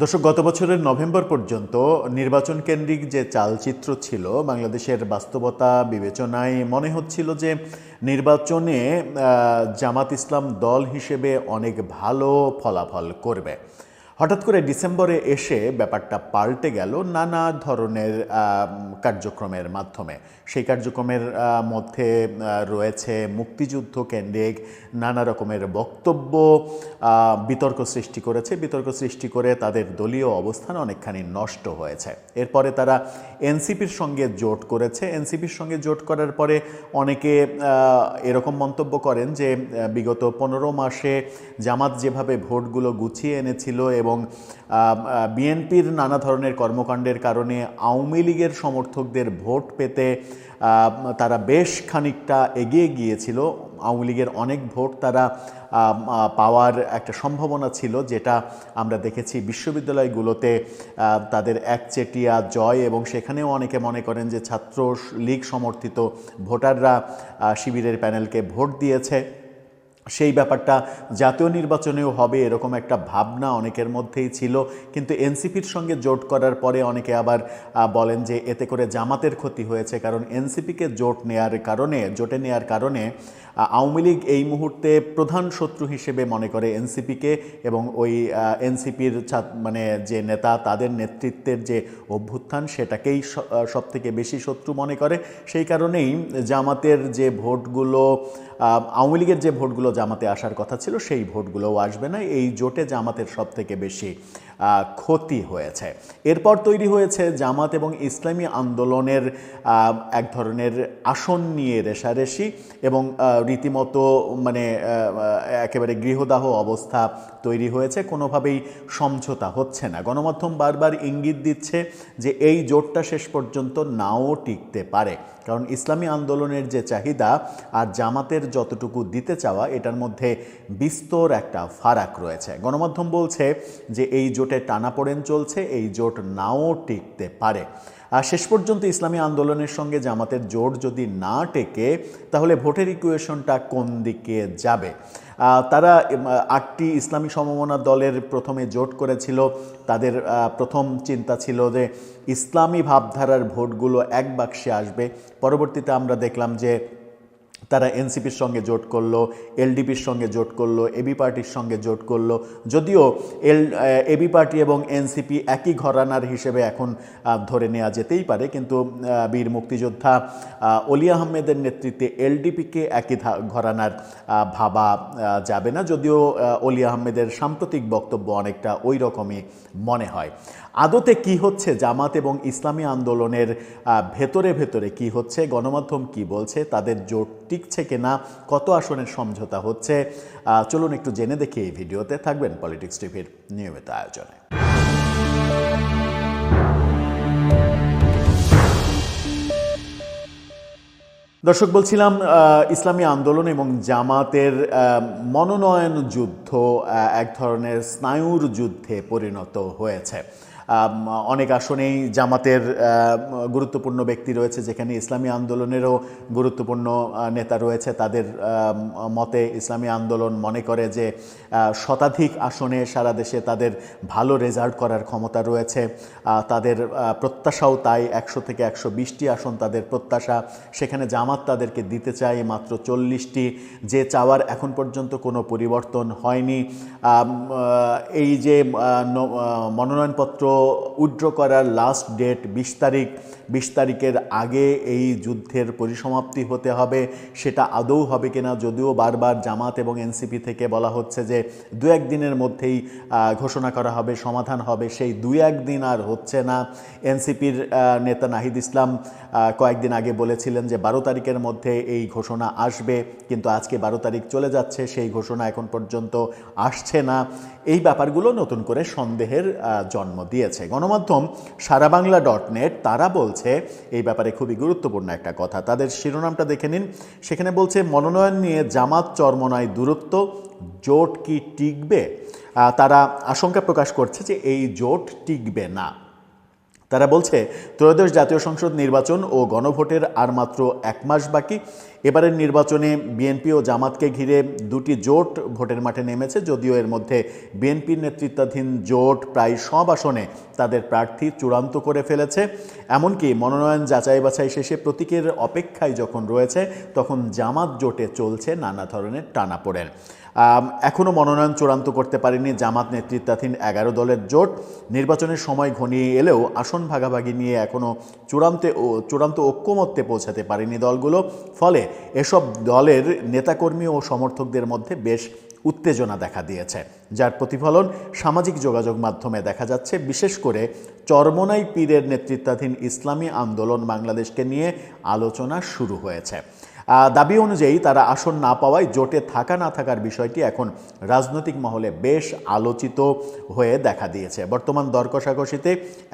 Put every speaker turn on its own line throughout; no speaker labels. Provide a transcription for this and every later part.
দর্শক, গত বছরের নভেম্বর পর্যন্ত নির্বাচন কেন্দ্রিক যে চালচিত্র ছিল, বাংলাদেশের বাস্তবতা, বিবেচনায় মনে হচ্ছিল যে নির্বাচনে জামাত ইসলাম দল হিসেবে অনেক ভালো ফলাফল করবে। হঠাৎ করে ডিসেম্বরে এসে ব্যাপারটা পাল্টে গেল নানা ধরনের কার্যক্রমের মাধ্যমে। সেই কার্যক্রমের মধ্যে রয়েছে মুক্তিযুদ্ধ কেন্দ্রিক নানা রকমের বক্তব্য বিতর্ক সৃষ্টি করেছে। বিতর্ক সৃষ্টি করে তাদের দলীয় অবস্থান অনেকখানি নষ্ট হয়েছে। এরপরে তারা এনসিপির সঙ্গে জোট করেছে। এনসিপির সঙ্গে জোট করার পরে অনেকে এরকম মন্তব্য করেন যে বিগত পনেরো মাসে জামাত যেভাবে ভোটগুলো গুছিয়ে এনেছিল এবং বিএনপির নানা ধরনের কর্মকাণ্ডের কারণে আওয়ামী লীগের সমর্থকদের ভোট পেতে তারা বেশ খানিকটা এগিয়ে গিয়েছিল। আওয়ামী লীগের অনেক ভোট তারা পাওয়ার একটা সম্ভাবনা ছিল, যেটা আমরা দেখেছি বিশ্ববিদ্যালয়গুলোতে তাদের একচেটিয়া জয় এবং সেখানেও অনেকে মনে করেন যে ছাত্র লীগ সমর্থিত ভোটাররা শিবিরের প্যানেলকে ভোট দিয়েছে। সেই ব্যাপারটা জাতীয় নির্বাচনেও হবে এরকম একটা ভাবনা অনেকের মধ্যেই ছিল। কিন্তু এনসিপির সঙ্গে জোট করার পরে অনেকে আবার বলেন যে এতে করে জামাতের ক্ষতি হয়েছে। কারণ এনসিপিকে জোট নেয়ার কারণে, জোটে নেয়ার কারণে আওয়ামী লীগ এই মুহূর্তে প্রধান শত্রু হিসেবে মনে করে এনসিপিকে এবং ওই এনসিপির মানে যে নেতা, তাদের নেতৃত্বের যে অভ্যুত্থান সেটাকেই সব থেকে বেশি শত্রু মনে করে। সেই কারণেই জামাতের যে ভোটগুলো আওয়ামী লীগের যে ভোটগুলো জামাতে আসার কথা ছিল, সেই ভোটগুলোও আসবে না। এই জোটে জামাতের সব থেকে বেশি ক্ষতি হয়েছে। এরপর তৈরি হয়েছে জামাত এবং ইসলামী আন্দোলনের এক ধরনের আসন নিয়ে রেশারেশি এবং রীতিমতো মানে একেবারে গৃহদাহ অবস্থা তৈরি হয়েছে, কোনোভাবেই সমঝোতা হচ্ছে না। গণমাধ্যম বারবার ইঙ্গিত দিচ্ছে যে এই জোটটা শেষ পর্যন্ত নাও টিকতে পারে। কারণ ইসলামী আন্দোলনের যে চাহিদা আর জামাতের যতটুকু দিতে চাওয়া, এটার মধ্যে বিস্তর একটা ফারাক রয়েছে। গণমাধ্যম বলছে যে এই জোটে টানাপোড়েন চলছে, এই জোট নাও টিকতে পারে। শেষ পর্যন্ত ইসলামী আন্দোলনের সঙ্গে জামাতের জোট যদি না টেকে, তাহলে ভোটের ইকুয়েশনটা কোন দিকে যাবে? তারা আটটি ইসলামী সমমনা দলের প্রথমে জোট করেছিল। তাদের প্রথম চিন্তা ছিল যে ইসলামী ভাবধারার ভোটগুলো এক বাক্সে আসবে। পরবর্তীতে আমরা দেখলাম যে তারা এনসিপির সঙ্গে জোট করল, এলডিপির সঙ্গে জোট করল, এবি পার্টির সঙ্গে জোট করল। যদিও এল এবি পার্টি এবং এনসিপি একই ঘরানার হিসেবে এখন ধরে নেওয়া যেতেই পারে। কিন্তু বীর মুক্তিযোদ্ধা অলি আহমেদের নেতৃত্বে এলডিপিকে একই ঘরানার ভাবা যাবে না। যদিও অলি আহমেদের সাম্প্রতিক বক্তব্য অনেকটা ওই রকমই মনে হয়। আদতে কি হচ্ছে জামাত এবং ইসলামী আন্দোলনের ভেতরে ভেতরে কি হচ্ছে, গণমাধ্যম কি বলছে, তাদের জোট টিকছে কিনা, কত আসনের সমঝোতা হচ্ছে চলুন একটু জেনে দেখি এই ভিডিওতে, থাকবেন পলিটিক্স টিভির নিয়মিত আয়োজনে। দর্শক, বলছিলাম ইসলামী আন্দোলন এবং জামাতের মনোনয়ন যুদ্ধ এক ধরনের স্নায়ুর যুদ্ধে পরিণত হয়েছে। অনেক আসনেই জামাতের গুরুত্বপূর্ণ ব্যক্তি রয়েছে, যেখানে ইসলামী আন্দোলনেরও গুরুত্বপূর্ণ নেতা রয়েছে। তাদের মতে ইসলামী আন্দোলন মনে করে যে শতাধিক আসনে সারা দেশে তাদের ভালো রেজাল্ট করার ক্ষমতা রয়েছে। তাদের প্রত্যাশাও তাই। একশো থেকে একশো বিশটি আসন তাদের প্রত্যাশা। সেখানে জামাত তাদেরকে দিতে চায় মাত্র চল্লিশটি। যে চাওয়ার এখন পর্যন্ত কোনো পরিবর্তন হয়নি। এই যে মনোনয়নপত্র উইথড্র করার লাস্ট ডেট বিশ তারিখ, বিশ তারিখের আগে এই যুদ্ধের পরিসমাপ্তি হতে হবে, সেটা আদৌ হবে কিনা যদিও বারবার জামাত এবং এনসিপি থেকে বলা হচ্ছে যে দু একদিনের মধ্যেই ঘোষণা করা হবে, সমাধান হবে, সেই দুই একদিন আর হচ্ছে না। এনসিপির নেতা নাহিদ ইসলাম কয়েকদিন আগে বলেছিলেন যে বারো তারিখের মধ্যে এই ঘোষণা আসবে, কিন্তু আজকে বারো তারিখ চলে যাচ্ছে, সেই ঘোষণা এখন পর্যন্ত আসছে না। এই ব্যাপারগুলো নতুন করে সন্দেহের জন্ম জন্ম দিয়েছে গণমাধ্যম সারা বাংলা ডট নেট তারা বলছে, এই ব্যাপারে খুবই গুরুত্বপূর্ণ একটা কথা। তাদের শিরোনামটা দেখে নিন। সেখানে বলছে, মনোনয়ন নিয়ে জামাত চরমনায় দূরত্ব, জোট কি টিকবে? তারা আশঙ্কা প্রকাশ করছে যে এই জোট টিকবে না। তারা বলছে, ত্রয়োদশ জাতীয় সংসদ নির্বাচন ও গণভোটের আর মাত্র এক মাস বাকি। এবারের নির্বাচনে বিএনপি ও জামাতকে ঘিরে দুটি জোট ভোটের মাঠে নেমেছে, যদিও এর মধ্যে বিএনপির নেতৃত্বাধীন জোট প্রায় সব আসনে তাদের প্রার্থী চূড়ান্ত করে ফেলেছে। এমনকি মনোনয়ন যাচাই বাছাই শেষে প্রতীকের অপেক্ষায় যখন রয়েছে, তখন জামাত জোটে চলছে নানা ধরনের টানাপোড়েন। এখনও মনোনয়ন চূড়ান্ত করতে পারেনি জামাত নেতৃত্বাধীন এগারো দলের জোট। নির্বাচনের সময় ঘনিয়ে এলেও আসন ভাগাভাগি নিয়ে এখনও চূড়ান্তে চূড়ান্ত ঐক্যমত্যে পৌঁছাতে পারেনি দলগুলো। ফলে এসব দলের নেতাকর্মী ও সমর্থকদের মধ্যে বেশ উত্তেজনা দেখা দিয়েছে, যার প্রতিফলন সামাজিক যোগাযোগ মাধ্যমে দেখা যাচ্ছে। বিশেষ করে চরমনাই পীরের নেতৃত্বাধীন ইসলামী আন্দোলন বাংলাদেশকে নিয়ে আলোচনা শুরু হয়েছে। দাবি অনুযায়ী তারা আসন না পাওয়ায় জোটে থাকা না থাকার বিষয়টি এখন রাজনৈতিক মহলে বেশ আলোচিত হয়ে দেখা দিয়েছে। বর্তমান দর কষাকষিতে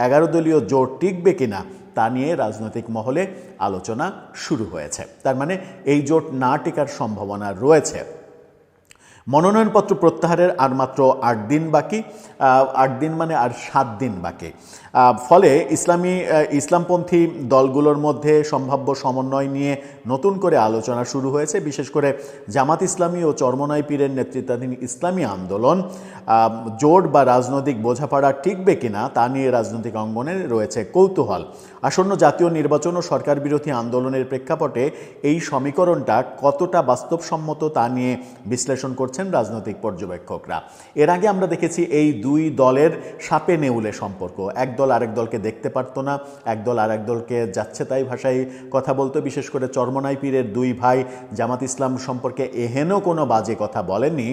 এগারো দলীয় জোট টিকবে কিনা তা নিয়ে রাজনৈতিক মহলে আলোচনা শুরু হয়েছে। তার মানে এই জোট না টিকার সম্ভাবনা রয়েছে। মনোনয়নপত্র প্রত্যাহারের আর মাত্র আট দিন বাকি আট দিন মানে আর সাত দিন বাকি। ফলে ইসলামী ইসলামপন্থী দলগুলোর মধ্যে সম্ভাব্য সমন্বয় নিয়ে নতুন করে আলোচনা শুরু হয়েছে। বিশেষ করে জামাত ইসলামী ও চরমনাই পীরের নেতৃত্বাধীন ইসলামী আন্দোলন জোট বা রাজনৈতিক বোঝাপড়া টিকবে কিনা তা নিয়ে রাজনৈতিক অঙ্গনে রয়েছে কৌতূহল। আসন্ন জাতীয় নির্বাচন ও সরকার বিরোধী আন্দোলনের প্রেক্ষাপটে এই সমীকরণটা কতটা বাস্তবসম্মত তা নিয়ে বিশ্লেষণ করছেন রাজনৈতিক পর্যবেক্ষকরা। এর আগে আমরা দেখেছি এই দুই দলের সাপে নেউলে সম্পর্ক। এক দল আরেক দলকে দেখতে পারতো না, এক দল আরেক দলকে যাচ্ছে তাই ভাষায় কথা বলতো। বিশেষ করে চরমনাই পীরের দুই ভাই জামাত ইসলাম সম্পর্কে এহেনও কোনো বাজে কথা বলেননি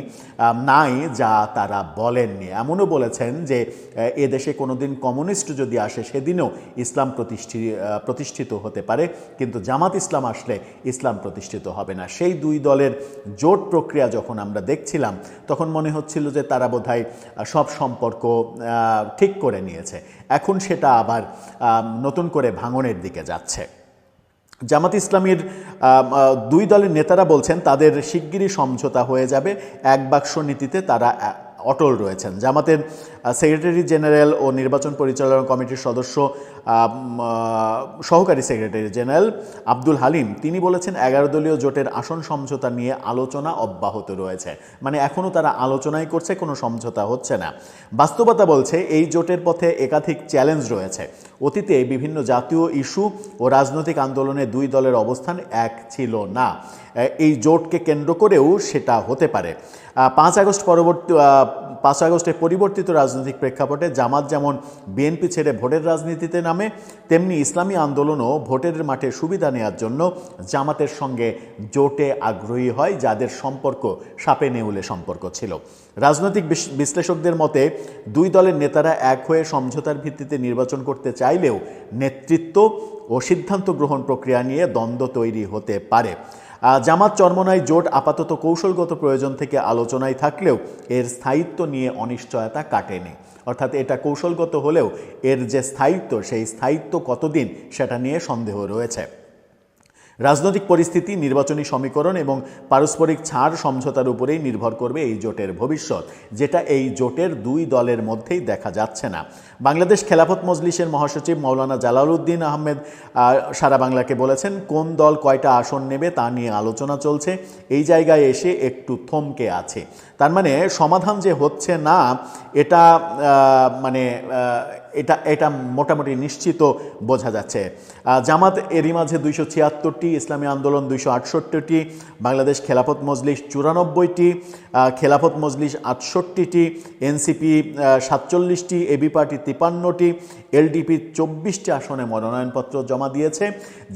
নাই যা তারা বলেননি। এমনও বলেছেন যে এ দেশে কোনোদিন কমিউনিস্ট যদি আসে সেদিনও ইসলাম প্রতিষ্ঠি প্রতিষ্ঠিত হতে পারে। কিন্তু জামাত ইসলাম আসলে ইসলাম প্রতিষ্ঠিত হবে না। সেই দুই দলের জোট প্রক্রিয়া যখন আমরা দেখছিলাম, তখন মনে হচ্ছিল যে তারা বোধহয় সব সম্পর্ক ঠিক করে নিয়েছে। এখন সেটা আবার নতুন করে ভাঙনের দিকে যাচ্ছে। জামাত ইসলামীর দুই দলের নেতারা বলছেন, তাদের শিগগিরই সমঝোতা হয়ে যাবে। এক বাক্স নীতিতে তারা অটল রয়েছেন। জামাতের সেক্রেটারি জেনারেল ও নির্বাচন পরিচালনা কমিটির সদস্য সহকারী সেক্রেটারি জেনারেল আব্দুল হালিম, তিনি বলেছেন এগারো দলীয় জোটের আসন সমঝোতা নিয়ে আলোচনা অব্যাহত রয়েছে। মানে এখনও তারা আলোচনাই করছে, কোনো সমঝোতা হচ্ছে না। বাস্তবতা বলছে, এই জোটের পথে একাধিক চ্যালেঞ্জ রয়েছে। অতীতে বিভিন্ন জাতীয় ইস্যু ও রাজনৈতিক আন্দোলনে দুই দলের অবস্থান এক ছিল না। এই জোটকে কেন্দ্র করেও সেটা হতে পারে। পাঁচ আগস্ট পরবর্তী পাঁচ আগস্টের পরিবর্তিত রাজনৈতিক প্রেক্ষাপটে জামাত যেমন বিএনপি ছেড়ে ভোটের রাজনীতিতে নামে, তেমনি ইসলামী আন্দোলনও ভোটের মাঠে সুবিধা নেওয়ার জন্য জামাতের সঙ্গে জোটে আগ্রহী হয়, যাদের সম্পর্ক সাপে নেউলে সম্পর্ক ছিল। রাজনৈতিক বিশ্লেষকদের মতে, দুই দলের নেতারা এক হয়ে সমঝোতার ভিত্তিতে নির্বাচন করতে চাইলেও নেতৃত্ব ও সিদ্ধান্ত গ্রহণ প্রক্রিয়া নিয়ে দ্বন্দ্ব তৈরি হতে পারে। জামাত চর্মনায় জোট আপাতত কৌশলগত প্রয়োজন থেকে আলোচনায় থাকলেও এর স্থায়িত্ব নিয়ে অনিশ্চয়তা কাটেনি। অর্থাৎ এটা কৌশলগত হলেও এর যে স্থায়িত্ব, সেই স্থায়িত্ব কতদিন সেটা নিয়ে সন্দেহ রয়েছে। রাজনৈতিক পরিস্থিতি, নির্বাচনী সমীকরণ এবং পারস্পরিক ছাড় সমঝোতার উপরেই নির্ভর করবে এই জোটের ভবিষ্যৎ, যেটা এই জোটের দুই দলের মধ্যেই দেখা যাচ্ছে না। বাংলাদেশ খেলাফত মজলিসের মহাসচিব মৌলানা জালালউদ্দিন আহমেদ সারা বাংলাকে বলেছেন, কোন দল কয়টা আসন নেবে তা নিয়ে আলোচনা চলছে, এই জায়গায় এসে একটু থমকে আছে। তার মানে সমাধান যে হচ্ছে না, এটা মানে এটা এটা মোটামুটি নিশ্চিত বোঝা যাচ্ছে। জামাত এরই মাঝে দুইশো ছিয়াত্তরটি, ইসলামী আন্দোলন দুইশো আটষট্টিটি, বাংলাদেশ খেলাফত মজলিস চুরানব্বইটি খেলাফত মজলিস আটষট্টিটি, এনসিপি সাতচল্লিশটি, এবি পার্টি তিপান্নটি, এলডিপি চব্বিশটি আসনে মনোনয়নপত্র জমা দিয়েছে।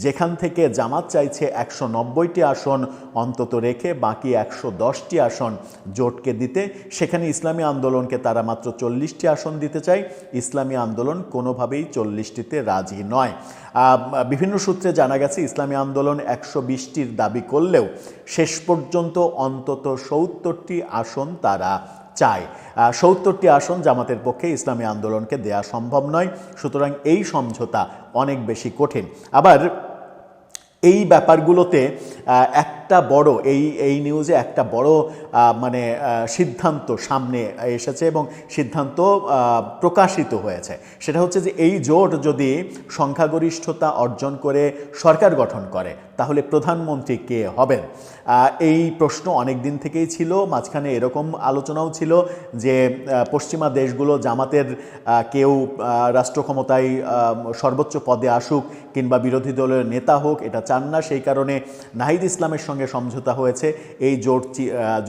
যেখান থেকে জামাত চাইছে একশো নব্বইটি আসন, অন্তত রেখে বাকি একশো দশটি আসন জোটকে দিতে। সেখানে ইসলামী আন্দোলনকে তারা মাত্র চল্লিশটি আসন দিতে চায়। ইসলামী আন্দোলন কোনোভাবেই চল্লিশটিতে রাজি নয়। বিভিন্ন সূত্রে জানা গেছে, ইসলামী আন্দোলন একশো বিশটির দাবি করলেও শেষ পর্যন্ত অন্তত সত্তরটি আসন তারা চায়। সত্তরটি আসন জামাতের পক্ষে ইসলামী আন্দোলনকে দেয়া সম্ভব নয়। সুতরাং এই সমঝোতা অনেক বেশি কঠিন। আবার এই ব্যাপারগুলোতে এক একটা বড় এই এই নিউজে একটা বড় মানে সিদ্ধান্ত সামনে এসেছে এবং সিদ্ধান্ত প্রকাশিত হয়েছে। সেটা হচ্ছে যে এই জোট যদি সংখ্যাগরিষ্ঠতা অর্জন করে সরকার গঠন করে তাহলে প্রধানমন্ত্রী কে হবেন? এই প্রশ্ন অনেক দিন থেকেই ছিল মাঝখানে এরকম আলোচনাও ছিল যে পশ্চিমা দেশগুলো জামাতের কেউ আহ, রাষ্ট্র ক্ষমতায় সর্বোচ্চ পদে আসুক কিংবা বিরোধী দলের নেতা হোক এটা চান না। সেই কারণে নাহিদ ইসলামের সঙ্গে সমঝোতা হয়েছে। এই জোট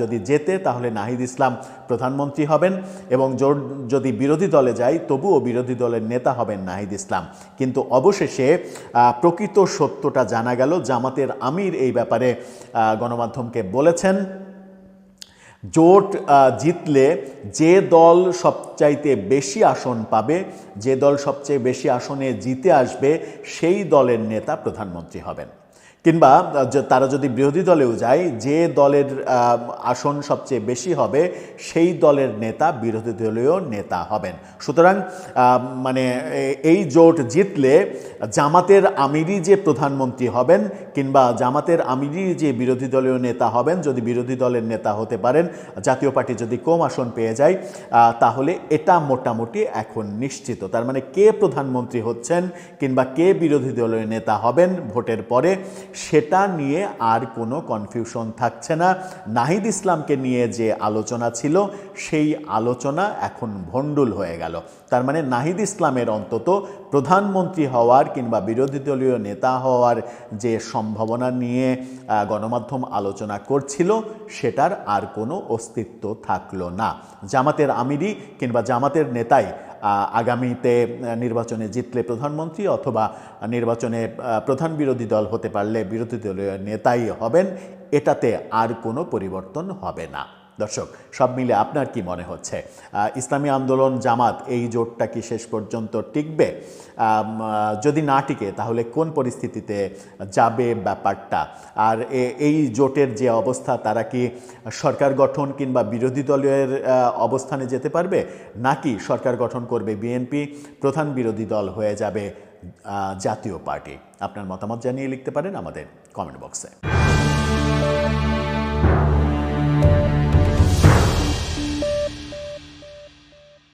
যদি জেতে তাহলে নাহিদ ইসলাম প্রধানমন্ত্রী হবেন এবং জোট যদি বিরোধী দলে যায়, তবুও বিরোধী দলের নেতা হবেন নাহিদ ইসলাম। কিন্তু অবশেষে প্রকৃত সত্যটা জানা গেল। জামাতের আমির এই ব্যাপারে গণমাধ্যমকে বলেছেন, জোট জিতলে যে দল সবচাইতে বেশি আসন পাবে, যে দল সবচেয়ে বেশি আসনে জিতে আসবে, সেই দলের নেতা প্রধানমন্ত্রী হবেন। কিংবা তারা যদি বিরোধী দলেও যায়, যে দলের আসন সবচেয়ে বেশি হবে, সেই দলের নেতা বিরোধী দলীয় নেতা হবেন। সুতরাং মানে এই জোট জিতলে জামাতের আমিরই যে প্রধানমন্ত্রী হবেন, কিংবা জামাতের আমিরই যে বিরোধী দলীয় নেতা হবেন, যদি বিরোধী দলের নেতা হতে পারেন, জাতীয় পার্টি যদি কম আসন পেয়ে যায় তাহলে এটা মোটামুটি এখন নিশ্চিত। তার মানে কে প্রধানমন্ত্রী হচ্ছেন, কিংবা কে বিরোধী দলীয় নেতা হবেন ভোটের পরে সেটা নিয়ে আর কোনো কনফিউশন থাকছে না। নাহিদ ইসলামকে নিয়ে যে আলোচনা ছিল, সেই আলোচনা এখন ভণ্ডুল হয়ে গেল। তার মানে নাহিদ ইসলামের অন্তত প্রধানমন্ত্রী হওয়ার কিংবা বিরোধী দলীয় নেতা হওয়ার যে সম্ভাবনা নিয়ে গণমাধ্যম আলোচনা করছিল, সেটার আর কোনো অস্তিত্ব থাকল না। জামাতের আমিরি কিংবা জামাতের নেতাই আগামীতে নির্বাচনে জিতলে প্রধানমন্ত্রী অথবা নির্বাচনে প্রধান বিরোধী দল হতে পারলে বিরোধী দলীয় নেতাই হবেন। এটাতে আর কোনো পরিবর্তন হবে না। দর্শক, সব মিলে আপনার কি মনে হচ্ছে? ইসলামী আন্দোলন, জামাত, এই জোটটা কি শেষ পর্যন্ত টিকবে? যদি না টিকে, তাহলে কোন পরিস্থিতিতে যাবে ব্যাপারটা? আর এই জোটের যে অবস্থা, তারা কি সরকার গঠন কিংবা বিরোধী দলের অবস্থানে যেতে পারবে? নাকি সরকার গঠন করবে বিএনপি, প্রধান বিরোধী দল হয়ে যাবে জাতীয় পার্টি? আপনার মতামত জানিয়ে লিখতে পারেন আমাদের কমেন্ট বক্সে।